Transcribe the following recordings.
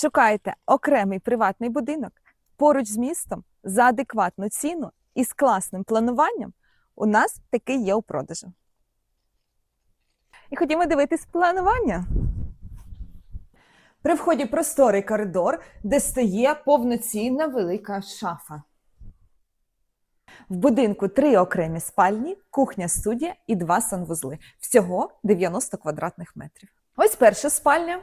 Шукаєте окремий приватний будинок поруч з містом за адекватну ціну і з класним плануванням. У нас такий є у продажу. І ходімо дивитись планування. При вході просторий коридор, де стає повноцінна велика шафа. В будинку три окремі спальні, кухня, студія і два санвузли. Всього 90 квадратних метрів. Ось перша спальня.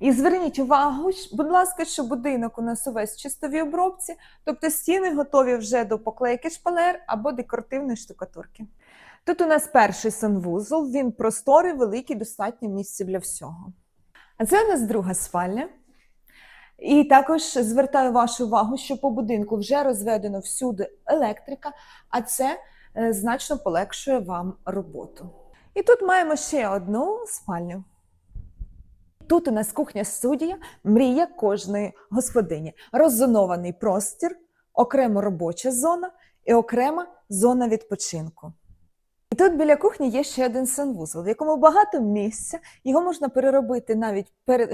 І зверніть увагу, будь ласка, що будинок у нас увесь в чистовій обробці, тобто стіни готові вже до поклейки шпалер або декоративної штукатурки. Тут у нас перший санвузол, він просторий, великий, достатньо місця для всього. А це у нас друга спальня. І також звертаю вашу увагу, що по будинку вже розведено всюди електрика, а це е, значно полегшує вам роботу. І тут маємо ще одну спальню. Тут у нас кухня студія, мрія кожної господині. Роззонований простір, окремо робоча зона і окрема зона відпочинку. І тут біля кухні є ще один санвузол, в якому багато місця. Його можна переробити навіть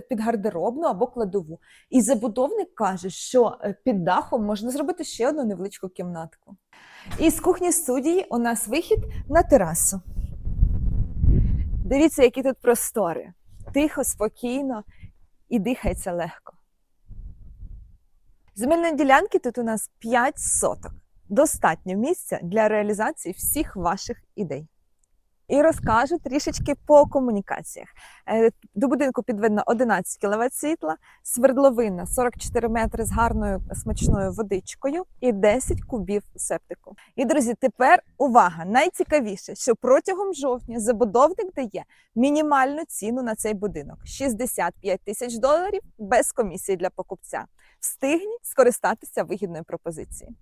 під гардеробну або кладову. І забудовник каже, що е, під дахом можна зробити ще одну невеличку кімнатку. І з кухні студії у нас вихід на терасу. Дивіться, які тут простори. Тихо, спокійно і дихається легко. Земельної ділянки тут у нас 5 соток. Достатньо місця для реалізації всіх ваших ідей. І розкажу трішечки по комунікаціях. Е, До будинку підведено 11 кВт світла, свердловина 44 метри з гарною смачною водичкою і 10 кубів септику. І друзі, тепер увага! Найцікавіше, що протягом жовтня забудовник дає мінімальну ціну на цей будинок 65 тисяч доларів без комісії для покупця. Встигніть скористатися вигідною пропозицією.